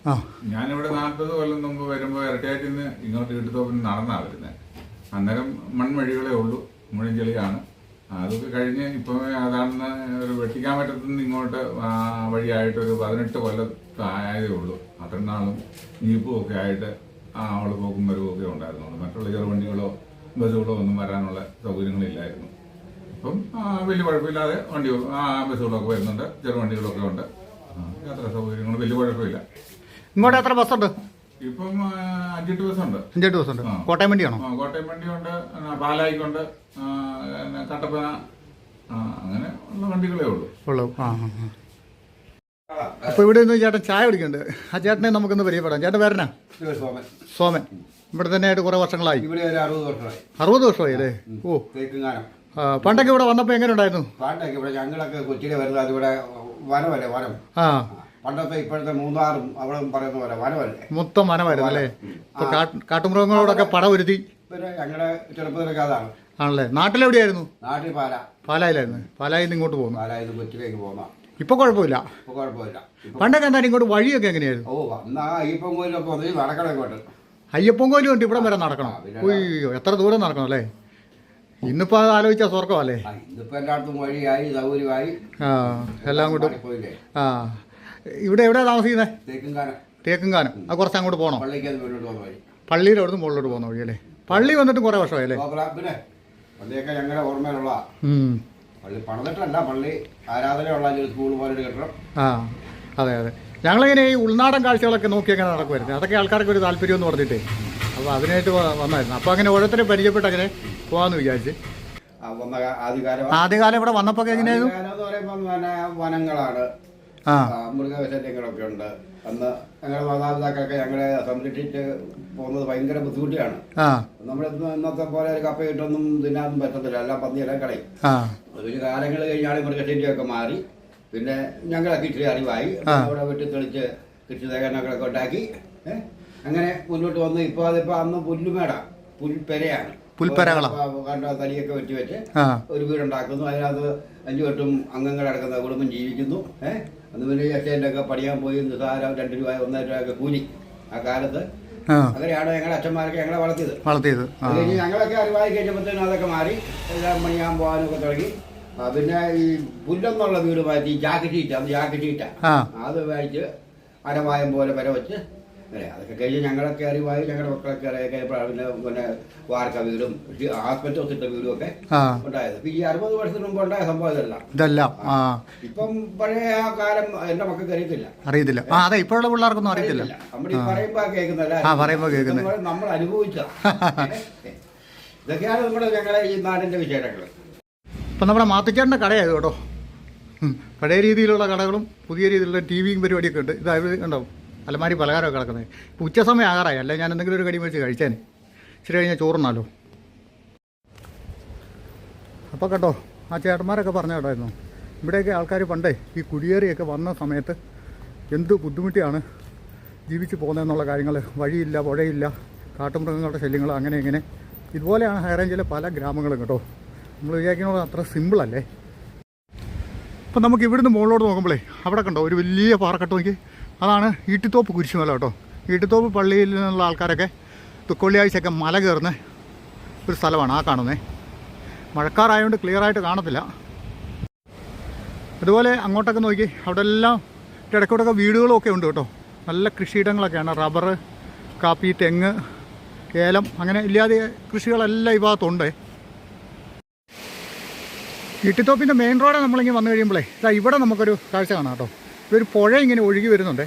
ആ. ഞാനിവിടെ നാൽപ്പത് കൊല്ലം മുമ്പ് വരുമ്പോൾ ഇരട്ടിയാറ്റിൽ നിന്ന് ഇങ്ങോട്ട് കിട്ടുത്തോപ്പിന് നടന്നാ വരുന്നത് അന്നേരം മൺവഴികളേ ഉള്ളൂ മുഴഞ്ചെളിയാണ് അതൊക്കെ കഴിഞ്ഞ് ഇപ്പം അതാണ് ഒരു വെട്ടിക്കാൻ പറ്റത്തുനിന്ന് ഇങ്ങോട്ട് വഴിയായിട്ട് ഒരു പതിനെട്ട് കൊല്ലം ആയതേ ഉള്ളൂ. അത്രനാളും നാളും ജീപ്പും ഒക്കെ ആയിട്ട് ആ അവൾ പോക്കും വരവും ഒക്കെ ഉണ്ടായിരുന്നുള്ളൂ. മറ്റുള്ള ചെറുവണ്ടികളോ ബസ്സുകളോ ഒന്നും വരാനുള്ള സൗകര്യങ്ങളില്ലായിരുന്നു. അപ്പം വലിയ കുഴപ്പമില്ലാതെ വണ്ടി ആ ബസ്സുകളൊക്കെ വരുന്നുണ്ട് ചെറു വണ്ടികളൊക്കെ ഉണ്ട്. യാത്ര സൗകര്യങ്ങൾ വലിയ കുഴപ്പമില്ല. ഇങ്ങോട്ട് എത്ര ബസ്സുണ്ട്? ഇപ്പം അഞ്ചെട്ട് ബസ്സുണ്ട്. അഞ്ചെട്ട് ബസ്സുണ്ട്. കോട്ടയം വണ്ടിയാണോ? കോട്ടയം വണ്ടിയുണ്ട് പാലായിക്കൊണ്ട് കട്ടപ്പന അങ്ങനെ ഉള്ള വണ്ടികളേ ഉള്ളൂ. ഉള്ളൂ. ആ. അപ്പോൾ ഇവിടെ നിന്ന് ചേട്ടൻ ചായ കുടിക്കുന്നുണ്ട്. ആ ചേട്ടനെ നമുക്കൊന്ന് പരിചയപ്പെടാം. ചേട്ടൻ പേരനാ സോമൻ. സോമൻ. ഇവിടെ തന്നെ ആയിട്ട് കുറേ വർഷങ്ങളായി. ഇവിടെ ഒരു അറുപത് വർഷമായി. അറുപത് വർഷമായി അല്ലേ? ഓ. ആ, പണ്ടൊക്കെ ഇവിടെ വന്നപ്പോൾ എങ്ങനെ ഉണ്ടായിരുന്നു? പണ്ടൊക്കെ ഇവിടെ ഞങ്ങളൊക്കെ കൊച്ചിയിലെ വരുന്നത് അതിവിടെ വനമല്ലേ വനം ആ. പണ്ടത്തെ ഇപ്പോഴത്തെ മൂന്നാറും അവിടെ പറയുന്ന പോലെ വനമല്ലേ മൊത്തം വനമായിരുന്നു അല്ലേ? ഇപ്പോൾ കാട്ടുമൃഗങ്ങളോടൊക്കെ പടവരുത്തി പിന്നെ ഞങ്ങളുടെ ചെറുപ്പത്തിലൊക്കെ അതാണ്. ആണല്ലേ? നാട്ടിലെവിടെയായിരുന്നു നാട്ടിൽ പാല. പാലായിലായിരുന്നു. പാലായിൽ നിന്ന് ഇങ്ങോട്ട് പോകുന്നു. പാലായത് കൊച്ചിയിലേക്ക് പോകുന്ന ഇപ്പോൾ കുഴപ്പമില്ല. ഇപ്പോൾ കുഴപ്പമില്ല. ഇപ്പൊ പണ്ടൊക്കെ എന്തായാലും ഇങ്ങോട്ട് വഴിയൊക്കെ എങ്ങനെയായിരുന്നു? ഓ അന്ന് ആ ഈ കോയിലൊക്കെ വന്ന് നടക്കണം ഇങ്ങോട്ട്. അയ്യപ്പൻ കോലും ഉണ്ട് ഇവിടം വരെ നടക്കണം. അയ്യോ എത്ര ദൂരം നടക്കണം അല്ലേ? ഇന്നിപ്പോ അത് ആലോചിച്ചാൽ സ്വർഗമല്ലേ അല്ലേ ഇന്നിപ്പോൾ എല്ലായിടത്തും വഴിയായി സൗകര്യമായി. ആ എല്ലാം കൊണ്ടും ആ ഇവിടെ എവിടെയാ താമസിക്കുന്നത് തേക്കുംകാനം. ആ അത് കുറച്ച് അങ്ങോട്ട് പോകണം പള്ളിയുടെ അവിടുന്ന് മുകളിലോട്ട് പോകുന്ന വഴി അല്ലേ പള്ളി വന്നിട്ട് കുറെ വർഷമായി അല്ലേ പള്ളിയൊക്കെ ഞങ്ങളുടെ ഓർമ്മയിലുള്ള. പള്ളി പണിതിട്ടല്ല പള്ളി. ആരാധനയുള്ള സ്കൂൾ പോലെ കെട്ടിടം. ആ അതെ അതെ. ഞങ്ങളിങ്ങനെ ഈ ഉൾനാടൻ കാഴ്ചകളൊക്കെ നോക്കി അങ്ങനെ നടക്കുമായിരുന്നു അതൊക്കെ ആൾക്കാർക്ക് ഒരു താല്പര്യം എന്ന് പറഞ്ഞിട്ടേ. അപ്പോൾ അതിനായിട്ട് വന്നായിരുന്നു. അപ്പോൾ അങ്ങനെ ഓരോരുത്തരെ പരിചയപ്പെട്ട് അങ്ങനെ പോകാമെന്ന് വിചാരിച്ച്. ആദ്യകാലം ഇവിടെ വന്നപ്പോൾ എങ്ങനെയായിരുന്നു? വനങ്ങളാണ്. ആ. മൃഗവിശല്യങ്ങളൊക്കെ ഉണ്ട്. അന്ന് ഞങ്ങളുടെ മാതാപിതാക്കളൊക്കെ ഞങ്ങളെ സംരക്ഷിച്ച് പോകുന്നത് ഭയങ്കര ബുദ്ധിമുട്ടിയാണ്. നമ്മൾ ഇന്നത്തെ പോലെ ഒരു കപ്പ കിട്ടൊന്നും തിന്നാനും പറ്റത്തില്ല. എല്ലാം പന്നിയെല്ലാം കളയും ഒരു കാലങ്ങൾ കഴിഞ്ഞാണ് മൃഗശല്യമൊക്കെ മാറി. പിന്നെ ഞങ്ങളൊക്കെ ഇച്ചിരി അറിവായി. അവിടെ വെട്ടി തെളിച്ച് കൃഷി സേവനങ്ങളൊക്കെ ഉണ്ടാക്കി അങ്ങനെ മുന്നോട്ട് വന്നു ഇപ്പോൾ അതിപ്പോൾ അന്ന് പുല്ലുമേട പുൽപ്പെരയാണ്? കണ്ട തടിയൊക്കെ വെച്ച് വെച്ച് ഒരു വീടുണ്ടാക്കുന്നു. അതിനകത്ത് അഞ്ചു എട്ടും അംഗങ്ങളടക്കുന്ന കുടുംബം ജീവിക്കുന്നു ഏഹ് അന്ന് പിന്നെ അച്ഛന്റെ ഒക്കെ പണിയാൻ പോയി നിസാരം രണ്ട് രൂപ ഒന്നര രൂപയൊക്കെ കൂലി ആ കാലത്ത്. അങ്ങനെയാണ് ഞങ്ങളുടെ അച്ഛന്മാരൊക്കെ ഞങ്ങളെ വളർത്തിയത്. വളർത്തിയത്. ഞങ്ങളൊക്കെ അറിവായി കഴിഞ്ഞപ്പോഴത്തേനും അതൊക്കെ മാറി എല്ലാം പണിയാൻ പോകാനൊക്കെ തുടങ്ങി. പിന്നെ ഈ പുല്ലെന്നുള്ള വീട് മാറ്റി ജാക്കറ്റ് ഷീറ്റ് അത് ജാക്കറ്റ് ഷീറ്റാ അത് വായിച്ച് അരവായം പോലെ വര വെച്ച് അല്ലേ അതൊക്കെ കഴിഞ്ഞ് ഞങ്ങളൊക്കെ അറിവായി ഞങ്ങളുടെ മക്കളൊക്കെ അറിയായപ്പോഴാണ് പിന്നെ പിന്നെ വാർക്ക വീടും ആസ്പെറ്റ് ഒക്കെ വീടും ഒക്കെ ഉണ്ടായത്. ഈ അറുപത് വർഷത്തിന് മുമ്പ് ഉണ്ടായ സംഭവം ഇതല്ല. ഇതെല്ലാം ഇപ്പം പഴയ ആ കാലം എന്റെ മക്കൾക്ക് അറിയത്തില്ല. അറിയത്തില്ല. അതെ ഇപ്പോഴുള്ള പിള്ളേർക്കൊന്നും അറിയത്തില്ല. നമ്മൾ ഈ പറയുമ്പോ കേൾക്കുന്നല്ല ആ, പറയുമ്പോ കേൾക്കുന്നെ. നമ്മൾ അനുഭവിച്ച ഇതൊക്കെയാണ് നമ്മുടെ ഞങ്ങളെ ഈ നാടിന്റെ വിശേഷങ്ങൾ. ഇപ്പം നമ്മുടെ മാത്തിച്ചേട്ടന്റെ കടയായത് കേട്ടോ. പഴയ രീതിയിലുള്ള കടകളും പുതിയ രീതിയിലുള്ള ടി വിയും പരിപാടിയൊക്കെ ഉണ്ട്. ഇതായത് ഉണ്ടാവും അലമാരി പലഹാരമൊക്കെ കിടക്കുന്നത്. ഇപ്പോൾ ഉച്ച സമയം ആകാറായി അല്ലെ ഞാൻ എന്തെങ്കിലും ഒരു കടി മേടിച്ച് കഴിച്ചേനെ. ഇച്ചിരി കഴിഞ്ഞാൽ ചോറുണ്ണാലോ? അപ്പോൾ കേട്ടോ ആ ചേട്ടന്മാരൊക്കെ പറഞ്ഞ കേട്ടായിരുന്നു. ഇവിടെയൊക്കെ ആൾക്കാർ പണ്ടേ ഈ കുടിയേറിയൊക്കെ വന്ന സമയത്ത് എന്ത് ബുദ്ധിമുട്ടിയാണ് ജീവിച്ച് പോകുന്നതെന്നുള്ള കാര്യങ്ങൾ വഴിയില്ല പുഴയില്ല കാട്ടുമൃഗങ്ങളുടെ ശല്യങ്ങൾ അങ്ങനെ ഇങ്ങനെ. ഇതുപോലെയാണ് ഹൈറേഞ്ചിലെ പല ഗ്രാമങ്ങളും കേട്ടോ. നമ്മൾ വിചാരിക്കുന്നത് അത്ര സിമ്പിളല്ലേ അപ്പം നമുക്ക് ഇവിടുന്ന് മുകളിലോട്ട് നോക്കുമ്പോഴേ അവിടെ കണ്ടോ ഒരു വലിയ പാറക്കെട്ട് നോക്കി. അതാണ് ഈട്ടിത്തോപ്പ് കുരിശുമല കേട്ടോ. ഈട്ടിത്തോപ്പ് പള്ളിയിൽ നിന്നുള്ള ആൾക്കാരൊക്കെ തുക്കൊള്ളിയാഴ്ചയൊക്കെ മല കയറുന്ന ഒരു സ്ഥലമാണ് ആ കാണുന്നത് മഴക്കാറായതുകൊണ്ട് ക്ലിയർ ആയിട്ട് കാണത്തില്ല. അതുപോലെ അങ്ങോട്ടൊക്കെ നോക്കി അവിടെ എല്ലാം ഇടയ്ക്കൂടൊക്കെ വീടുകളൊക്കെ ഉണ്ട് കേട്ടോ. നല്ല കൃഷിയിടങ്ങളൊക്കെയാണ്. റബ്ബർ കാപ്പി തെങ്ങ് ഏലം അങ്ങനെ ഇല്ലാതെ കൃഷികളെല്ലാം ഈ ഭാഗത്തുണ്ട്. ഇട്ടിത്തോപ്പിന്റെ മെയിൻ റോഡ് നമ്മളിങ്ങനെ വന്നു കഴിയുമ്പോഴേ ഇതാ ഇവിടെ നമുക്കൊരു കാഴ്ച കാണാം കേട്ടോ. ഇതൊരു പുഴ ഇങ്ങനെ ഒഴുകി വരുന്നുണ്ടേ.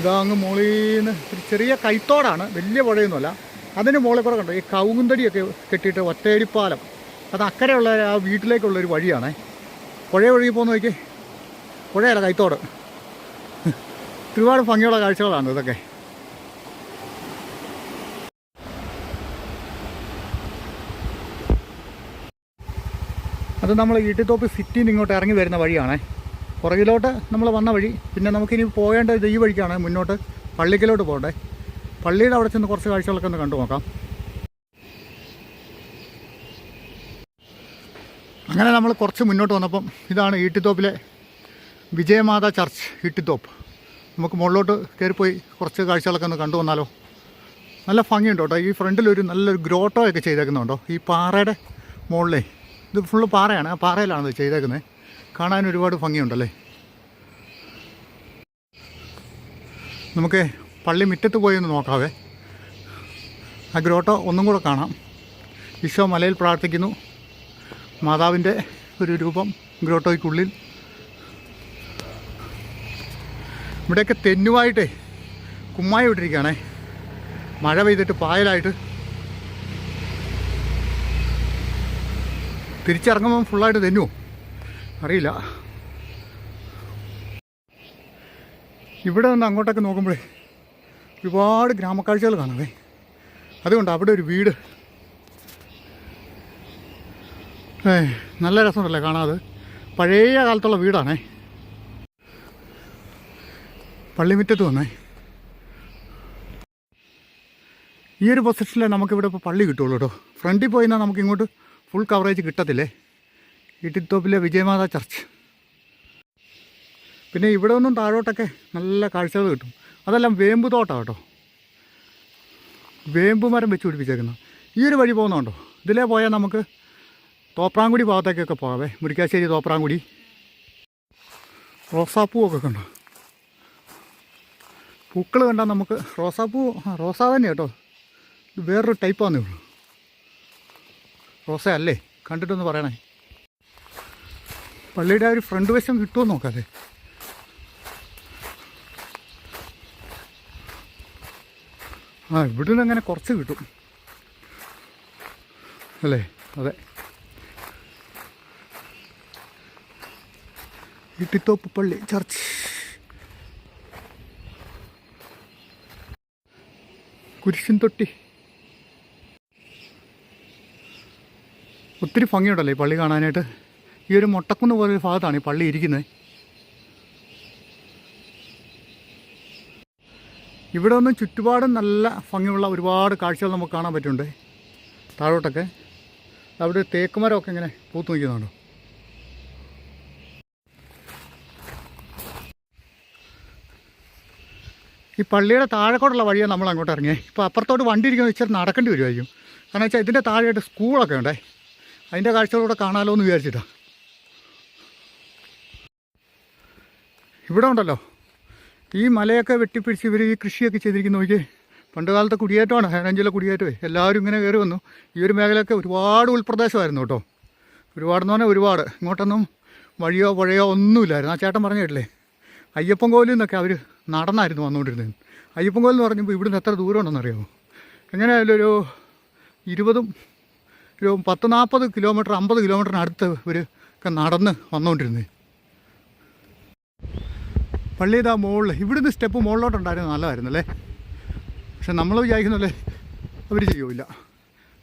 ഇതാ അങ്ങ് മുകളിൽ നിന്ന് ഒരു ചെറിയ കൈത്തോടാണ് വലിയ പുഴയൊന്നുമല്ല. അതിന് മുകളിൽ കൂടെ കണ്ടോ ഈ കൗങ്കുന്തടിയൊക്കെ കെട്ടിയിട്ട് ഒറ്റയടിപ്പാലം. അത് അക്കരെയുള്ള ആ വീട്ടിലേക്കുള്ളൊരു വഴിയാണേ. പുഴ ഒഴുകി പോകുന്ന നോക്കി പുഴയല്ല കൈത്തോട്. ഒരുപാട് ഭംഗിയുള്ള കാഴ്ചകളാണ് ഇതൊക്കെ. അത് നമ്മൾ ഈട്ടിത്തോപ്പ് സിറ്റിയിൽ ഇങ്ങോട്ട് ഇറങ്ങി വരുന്ന വഴിയാണേ. പുറകിലോട്ട് നമ്മൾ വന്ന വഴി. പിന്നെ നമുക്കിനി പോകേണ്ടത് ഈ വഴിക്കാണ് മുന്നോട്ട് പള്ളിക്കലോട്ട് പോകണ്ടേ. പള്ളിയുടെ അവിടെ ചെന്ന് കുറച്ച് കാഴ്ചകളൊക്കെ ഒന്ന് കണ്ടു നോക്കാം. അങ്ങനെ നമ്മൾ കുറച്ച് മുന്നോട്ട് വന്നപ്പം ഇതാണ് ഈട്ടിത്തോപ്പിലെ വിജയമാത ചർച്ച് ഈട്ടിത്തോപ്പ്. നമുക്ക് മുകളിലോട്ട് കയറിപ്പോയി കുറച്ച് കാഴ്ചകളൊക്കെ ഒന്ന് കണ്ടു വന്നാലോ. നല്ല ഭംഗിയുണ്ട് കേട്ടോ. ഈ ഫ്രണ്ടിലൊരു നല്ലൊരു ഗ്രോട്ടോ ഒക്കെ ചെയ്തേക്കുന്നുണ്ടോ. ഈ പാറയുടെ മുകളിലേ. ഇത് ഫുള്ള് പാറയാണ്. ആ പാറയിലാണ് ഇത് ചെയ്തേക്കുന്നത് കാണാൻ ഒരുപാട് ഭംഗിയുണ്ടല്ലേ? നമുക്ക് പള്ളി മുറ്റത്ത് പോയി ഒന്ന് നോക്കാവേ. ആ ഗ്രോട്ടോ ഒന്നും കൂടെ കാണാം. ഈശോ മലയിൽ പ്രാർത്ഥിക്കുന്നു. മാതാവിന്റെ ഒരു രൂപം ഗ്രോട്ടോയ്ക്കുള്ളിൽ. ഇവിടെയൊക്കെ തെന്നുമായിട്ടേ കുമ്മായി വിട്ടിരിക്കുകയാണേ മഴ പെയ്തിട്ട് പായലായിട്ട് തിരിച്ചിറങ്ങുമ്പം ഫുള്ളായിട്ട് തെന്നുമോ അറിയില്ല. ഇവിടെ നിന്ന് അങ്ങോട്ടൊക്കെ നോക്കുമ്പോഴേ ഒരുപാട് ഗ്രാമക്കാഴ്ചകൾ കാണാവേ അതുകൊണ്ട് അവിടെ ഒരു വീട്. ഏ നല്ല രസമുണ്ടല്ലേ കാണാതെ പഴയ കാലത്തുള്ള വീടാണേ. പള്ളിമുറ്റത്ത് വന്നേ. ഈ ഒരു പൊസിഷനിൽ നമുക്കിവിടെ ഇപ്പോൾ പള്ളി കിട്ടുള്ളൂ കേട്ടോ. ഫ്രണ്ടിൽ പോയി നമുക്കിങ്ങോട്ട് നമുക്ക് ഇങ്ങോട്ട് ഫുൾ കവറേജ് കിട്ടത്തില്ലേ? ഇട്ടിത്തോപ്പിലെ വിജയമാതാ ചർച്ച് പിന്നെ ഇവിടെ ഒന്നും താഴോട്ടൊക്കെ നല്ല കാഴ്ചകൾ കിട്ടും. അതെല്ലാം വേമ്പ് തോട്ടം കേട്ടോ. വേമ്പ് മരം വെച്ച് പിടിപ്പിച്ചേക്കുന്നത്. ഈ ഒരു വഴി പോകുന്നുണ്ടോ? ഇതിലേ പോയാൽ നമുക്ക് തോപ്രാങ്കുടി ഭാഗത്തേക്കൊക്കെ പോകാവേ. മുരിക്കാശ്ശേരി തോപ്രാങ്കുടി. റോസാപ്പൂവൊക്കെ കണ്ടോ? പൂക്കൾ കണ്ടാൽ നമുക്ക് റോസാപ്പൂ റോസാ തന്നെ കേട്ടോ. വേറൊരു ടൈപ്പാന്നേ ഉള്ളൂ. റോസ അല്ലേ കണ്ടിട്ടൊന്ന് പറയണേ. പള്ളിയുടെ ആ ഒരു ഫ്രണ്ട് വശം കിട്ടുമോ നോക്കാതെ? ആ ഇവിടുന്ന് അങ്ങനെ കുറച്ച് കിട്ടും. അല്ലേ? അതെ. ഇട്ടിത്തോപ്പ് പള്ളി ചർച്ച്. കുരിശിൻ തൊട്ടി. ഒത്തിരി ഭംഗിയുണ്ടല്ലോ ഈ പള്ളി കാണാനായിട്ട്. ഈ ഒരു മൊട്ടക്കുന്ന് ഒരു ഭാഗത്താണ് ഈ പള്ളി ഇരിക്കുന്നത്. ഇവിടെ ഒന്നും ചുറ്റുപാടും നല്ല ഭംഗിയുള്ള ഒരുപാട് കാഴ്ചകൾ നമുക്ക് കാണാൻ പറ്റുന്നുണ്ട്. താഴോട്ടൊക്കെ. അവിടെ തേക്കുമരമൊക്കെ ഇങ്ങനെ പൂത്ത് നിൽക്കുന്നുണ്ടോ. ഈ പള്ളിയുടെ താഴെക്കോട്ടുള്ള വഴിയാണ് നമ്മൾ അങ്ങോട്ട് ഇറങ്ങിയത്. ഇപ്പോൾ അപ്പുറത്തോട്ട് വണ്ടി ഇരിക്കുന്ന ഇച്ചിരി നടക്കേണ്ടി വരുമായിരിക്കും. കാരണം വെച്ചാൽ ഇതിന്റെ താഴെയായിട്ട് സ്കൂളൊക്കെ ഉണ്ടേ. അതിന്റെ കാഴ്ചകളൂടെ കാണാമല്ലോ എന്ന് വിചാരിച്ചിട്ടാണ് ഇവിടെ ഉണ്ടല്ലോ. ഈ മലയൊക്കെ വെട്ടിപ്പിടിച്ച് ഇവർ ഈ കൃഷിയൊക്കെ ചെയ്തിരിക്കുന്നു നോക്കിയേ. പണ്ട് കാലത്തെ കുടിയേറ്റമാണ് ഹൈറേഞ്ചിലെ കുടിയേറ്റമേ. എല്ലാവരും ഇങ്ങനെ കയറി വന്നു. ഈ ഒരു മേഖലയൊക്കെ ഒരുപാട് ഉൾപ്രദേശമായിരുന്നു കേട്ടോ. ഒരുപാടെന്ന് പറഞ്ഞാൽ ഒരുപാട്. ഇങ്ങോട്ടൊന്നും വഴിയോ പുഴയോ ഒന്നുമില്ലായിരുന്നു. ആ ചേട്ടൻ പറഞ്ഞു കേട്ടില്ലേ? അയ്യപ്പൻ കോലിൽ നിന്നൊക്കെ അവർ നടന്നായിരുന്നു വന്നുകൊണ്ടിരുന്നത്. അയ്യപ്പൻ കോലെന്ന് പറഞ്ഞപ്പോൾ ഇവിടുന്ന് എത്ര ദൂരം ഉണ്ടെന്ന് അറിയാമോ എങ്ങനെയായാലും ഒരു ഇരുപതും ഒരു പത്ത് നാൽപ്പത് കിലോമീറ്റർ അമ്പത് കിലോമീറ്ററിനടുത്ത് ഇവർ ഒക്കെ നടന്ന് വന്നുകൊണ്ടിരുന്നത് പള്ളി ഇതാ മുകളിൽ ഇവിടുന്ന് സ്റ്റെപ്പ് മുകളിലോട്ടുണ്ടായിരുന്നു നല്ലതായിരുന്നു അല്ലേ പക്ഷെ നമ്മൾ വിചാരിക്കുന്നല്ലേ അവർ ചെയ്യൂല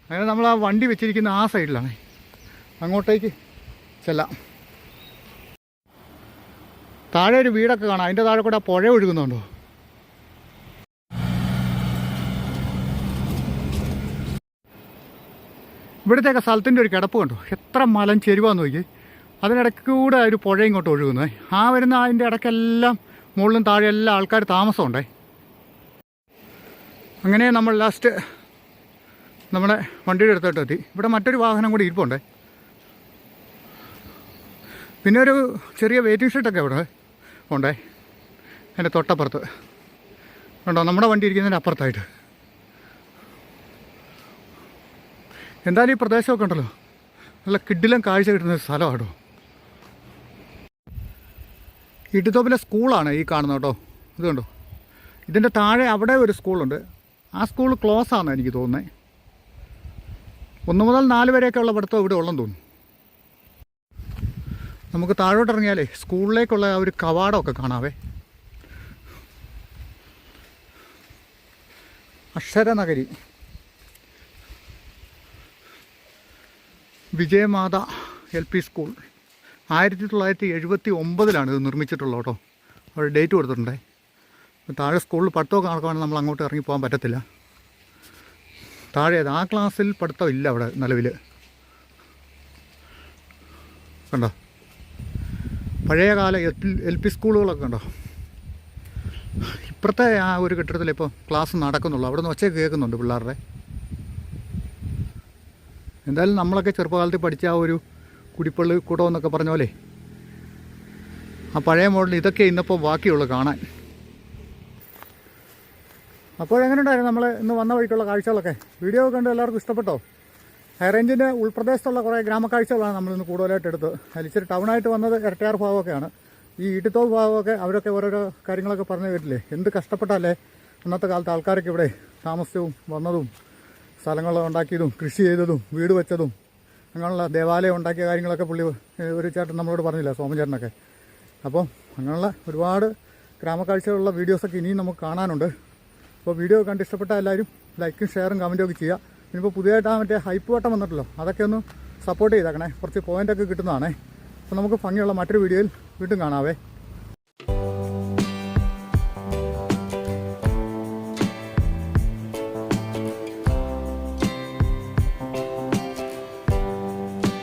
അങ്ങനെ നമ്മൾ ആ വണ്ടി വെച്ചിരിക്കുന്ന ആ സൈഡിലാണ്. അങ്ങോട്ടേക്ക് ചെല്ലാം. താഴെ ഒരു വീടൊക്കെ കാണാം. അതിന്റെ താഴെ കൂടെ പുഴ ഒഴുകുന്നുണ്ടോ? ഇവിടുത്തെയൊക്കെ സ്ഥലത്തിന്റെ ഒരു കിടപ്പ് കണ്ടോ? എത്ര മലം ചെരുവാന്ന് നോക്കി അതിനിടയ്ക്ക് കൂടെ ഒരു പുഴ ഇങ്ങോട്ട് ഒഴുകുന്നത് ആ വരുന്ന അതിന്റെ ഇടയ്ക്കെല്ലാം മുകളിലും താഴെ എല്ലാ ആൾക്കാർ താമസമുണ്ടേ. അങ്ങനെ നമ്മൾ ലാസ്റ്റ് നമ്മുടെ വണ്ടിയുടെ അടുത്തോട്ട് എത്തി. ഇവിടെ മറ്റൊരു വാഹനം കൂടി ഇരിപ്പുണ്ടേ. പിന്നെ ഒരു ചെറിയ വെയിറ്റിംഗ് ഷീട്ടൊക്കെ ഇവിടെ ഉണ്ടേ. എന്റെ തൊട്ടപ്പുറത്ത്. ഉണ്ടോ നമ്മുടെ വണ്ടി ഇരിക്കുന്നതിന്റെ അപ്പുറത്തായിട്ട്. എന്തായാലും ഈ പ്രദേശമൊക്കെ ഉണ്ടല്ലോ. നല്ല കിഡിലും കാഴ്ച കിട്ടുന്ന ഒരു സ്ഥലമാട്ടോ. ഇടുത്തോപ്പിലെ സ്കൂളാണ് ഈ കാണുന്നത് കേട്ടോ. ഇത് കണ്ടോ? ഇതിന്റെ താഴെ അവിടെ ഒരു സ്കൂളുണ്ട്. ആ സ്കൂൾ ക്ലോസ് ആണെന്ന് എനിക്ക് തോന്നുന്നത് ഒന്ന് മുതൽ നാല് വരെയൊക്കെ ഉള്ള പഠിത്തം ഇവിടെ ഉള്ളെന്ന് തോന്നുന്നു. നമുക്ക് താഴോട്ട് ഇറങ്ങിയാലേ സ്കൂളിലേക്കുള്ള ആ ഒരു കവാടമൊക്കെ കാണാവേ. Aksharanagari. Vijayamatha L P school. ആയിരത്തി തൊള്ളായിരത്തി എഴുപത്തി ഒമ്പതിലാണ് ഇത് നിർമ്മിച്ചിട്ടുള്ളത് കേട്ടോ. അവിടെ ഡേറ്റ് കൊടുത്തിട്ടുണ്ടേ. താഴെ സ്കൂളിൽ പഠിത്തമൊക്കെ നടക്കുവാണെങ്കിൽ നമ്മൾ അങ്ങോട്ട് ഇറങ്ങി പോകാൻ പറ്റത്തില്ല. താഴെ ആ ക്ലാസ്സിൽ പഠിത്തം ഇല്ല അവിടെ നിലവിൽ. കണ്ടോ? പഴയകാല എൽ പി സ്കൂളുകളൊക്കെ കണ്ടോ? ഇപ്പുറത്തെ ആ ഒരു കെട്ടിടത്തിൽ ഇപ്പോൾ ക്ലാസ് നടക്കുന്നുള്ളൂ. അവിടെ നിന്ന് ഒച്ചയൊക്കെ കേൾക്കുന്നുണ്ട് പിള്ളേരുടെ. എന്തായാലും നമ്മളൊക്കെ ചെറുപ്പകാലത്ത് പഠിച്ച ആ ഒരു കുടിപ്പള്ളി കൂടം എന്നൊക്കെ പറഞ്ഞ പോലെ. ആ പഴയ മോഡൽ ഇതൊക്കെ ഇന്നിപ്പോൾ ബാക്കിയുള്ളൂ കാണാൻ. അപ്പോഴെങ്ങനെ ഉണ്ടായിരുന്നു നമ്മൾ ഇന്ന് വന്ന വഴിക്കുള്ള കാഴ്ചകളൊക്കെ? വീഡിയോ കണ്ട് എല്ലാവർക്കും ഇഷ്ടപ്പെട്ടോ? ഹൈറേഞ്ചിന്റെ ഉൾപ്രദേശത്തുള്ള കുറേ ഗ്രാമക്കാഴ്ചകളാണ് നമ്മളിന്ന് കൂടുതലായിട്ട് എടുത്തത്. അതിലിച്ചിരി ടൗണായിട്ട് വന്നത് ഇരട്ടയാർ ഭാഗമൊക്കെയാണ്. ഈ ഈട്ടിത്തോ ഭാഗമൊക്കെ അവരൊക്കെ ഓരോരോ കാര്യങ്ങളൊക്കെ പറഞ്ഞു കേട്ടില്ലേ എന്ത് കഷ്ടപ്പെട്ടല്ലേ അന്നത്തെ കാലത്ത് ആൾക്കാരൊക്കെ ഇവിടെ താമസവും വന്നതും സ്ഥലങ്ങൾ ഉണ്ടാക്കിയതും കൃഷി ചെയ്തതും വീട് വെച്ചതും അങ്ങനെയുള്ള ദേവാലയം ഉണ്ടാക്കിയ കാര്യങ്ങളൊക്കെ പുള്ളി ഒരു ചേട്ടൻ നമ്മളോട് പറഞ്ഞില്ല സോമചേട്ടനൊക്കെ. അപ്പം അങ്ങനെയുള്ള ഒരുപാട് ഗ്രാമക്കാഴ്ചകളുള്ള വീഡിയോസൊക്കെ ഇനിയും നമുക്ക് കാണാനുണ്ട്. അപ്പോൾ വീഡിയോ കണ്ട് ഇഷ്ടപ്പെട്ട എല്ലാവരും ലൈക്കും ഷെയറും കമന്റും ഒക്കെ ചെയ്യുക. ഇനിയിപ്പോൾ പുതിയതായിട്ട് ആ മറ്റേ ഹൈപ്പ് വട്ടം വന്നിട്ടല്ലോ അതൊക്കെ ഒന്ന് സപ്പോർട്ട് ചെയ്തേക്കണേ. കുറച്ച് പോയിന്റൊക്കെ കിട്ടുന്നതാണേ. അപ്പോൾ നമുക്ക് ഭംഗിയുള്ള മറ്റൊരു വീഡിയോയിൽ വീണ്ടും കാണാവേ.